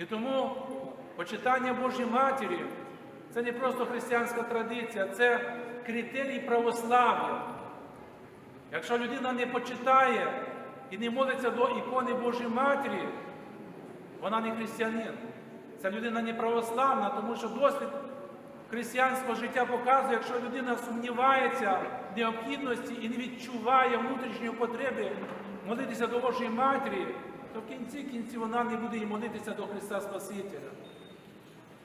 І тому почитання Божої Матері це не просто християнська традиція, це критерій православ'я. Якщо людина не почитає і не молиться до ікони Божої Матері, вона не християнин. Ця людина не православна, тому що досвід християнського життя показує, якщо людина сумнівається в необхідності і не відчуває внутрішньої потреби молитися до Божої Матері, то в кінці кінці вона не буде і молитися до Христа Спасителя.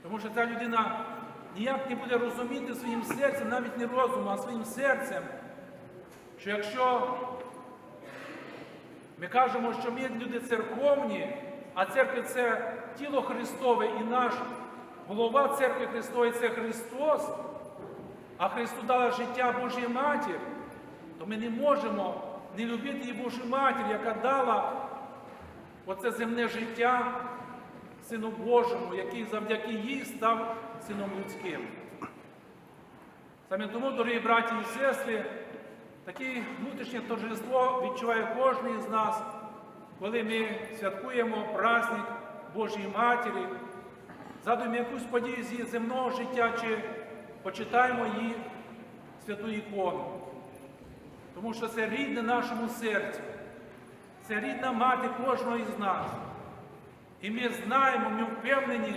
Тому що ця людина ніяк не буде розуміти своїм серцем, навіть не розумом, а своїм серцем, що якщо ми кажемо, що ми люди церковні, а церква це тіло Христове і наш голова церкви Христової це Христос, а Христу дала життя Божій Матір, то ми не можемо не любити її Божу Матір, яка дала оце земне життя Сину Божому, який завдяки їй став сином людським. Саме тому, дорогі браті і сестри, таке внутрішнє торжество відчуває кожен із нас, коли ми святкуємо праздник Божої Матері, згадуємо якусь подію з її земного життя чи почитаємо її святу ікону. Тому що це рідне нашому серцю, це рідна мати кожного із нас. І ми знаємо, ми впевнені,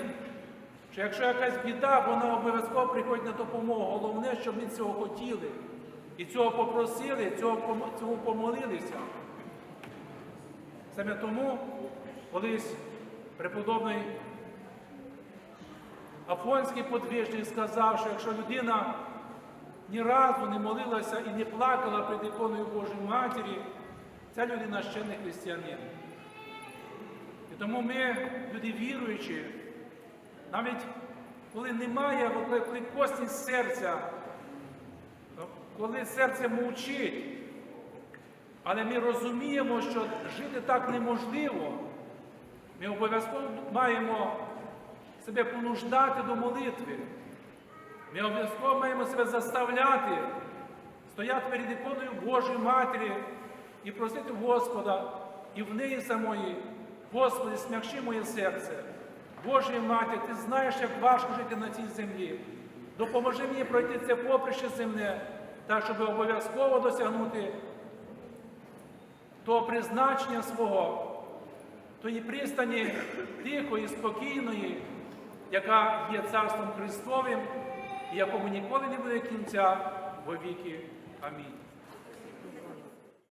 що якщо якась біда, вона обов'язково приходить на допомогу. Головне, щоб ми цього хотіли. І цього попросили, цього, цього помолилися. Саме тому колись преподобний Афонський подвижник сказав, що якщо людина ні разу не молилася і не плакала перед іконою Божої Матері, ця людина ще не християнин. І тому ми, люди віруючі, навіть коли немає, коли, косність серця, коли серце мовчить, але ми розуміємо, що жити так неможливо, ми обов'язково маємо себе понуждати до молитви. Ми обов'язково маємо себе заставляти, стояти перед іконою Божої Матері і просити Господа і в неї самої, Господи, смягчи моє серце. Божої Матір, ти знаєш, як важко жити на цій землі. Допоможи мені пройти це поприще земне, так, щоб обов'язково досягнути того призначення свого, тої пристані тихої, спокійної, яка є Царством Христовим, і якому ніколи не буде кінця во віки. Амінь.